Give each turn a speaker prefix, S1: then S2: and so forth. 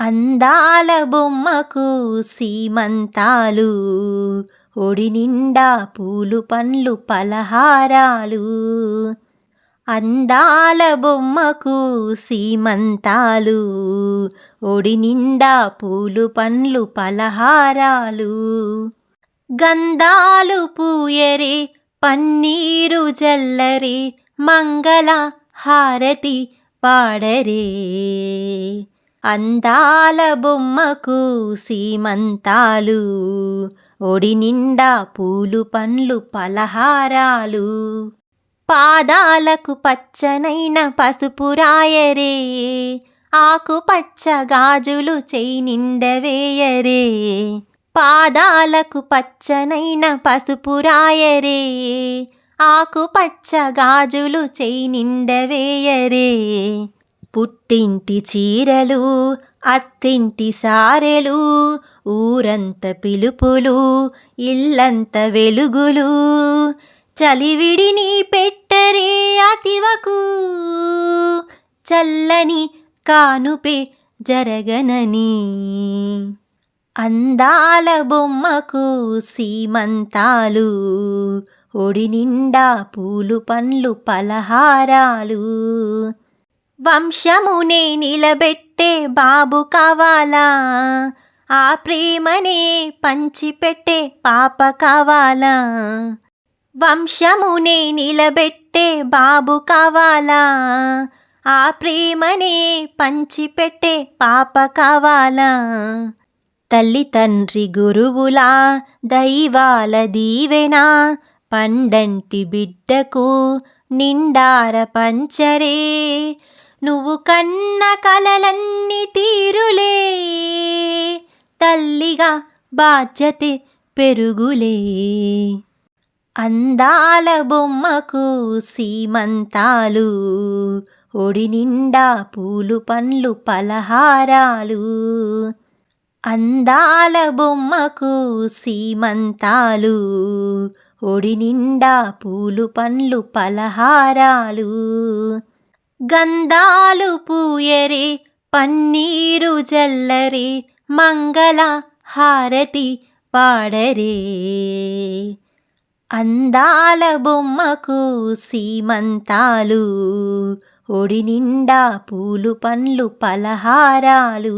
S1: అందాల బొమ్మకు సీమంతాలు ఒడి నిండా పూలు పండ్లు పలహారాలు. అందాల బొమ్మకు సీమంతాలు ఒడి నిండా పూలు పండ్లు పలహారాలు. గంధాలు పూయరి పన్నీరు జల్లరి మంగళ హారతి పాడరే. అందాల బొమ్మకు సీమంతాలు ఒడి నిండా పూలు పండ్లు పలహారాలు. పాదాలకు పచ్చనైన పసుపు రాయరే ఆకుపచ్చ గాజులు చేయి నిండవేయరే పాదాలకు పచ్చనైన పసుపు రాయరే ఆకుపచ్చ గాజులు చేయి నిండవేయరే పుట్టింటి చీరలు అత్తింటి సారెలు ఊరంత పిలుపులు ఇల్లంత వెలుగులు. చలివిడిని పెట్టరే అతివకు చల్లని కానుపే జరగనని. అందాల బొమ్మకు సీమంతాలు ఒడి నిండా పూలు పండ్లు పలహారాలు. వంశమునే నిలబెట్టే బాబు కావాలా? ఆ ప్రేమనే పంచిపెట్టే పాప కావాలా? వంశమునే నిలబెట్టే బాబు కావాలా? ఆ ప్రేమనే పంచిపెట్టే పాప కావాలా? తల్లి తండ్రి గురువులా దైవాల దీవెనా? పండంటి బిడ్డకు నిండార పంచరే? నువ్వు కన్న కలలన్నీ తీరులే. తల్లిగా బాధ్యతే పెరుగులే. అందాల బొమ్మకు సీమంతాలు ఒడి నిండా పూలు పండ్లు పలహారాలు. అందాల బొమ్మకు సీమంతాలు ఒడి నిండా పూలు పండ్లు పలహారాలు. గంధాలు పూయరి పన్నీరు జల్లరి మంగళ హారతి పాడరే. అందాల బొమ్మకు సీమంతాలు ఒడి నిండా పూలు పండ్లు పలహారాలు.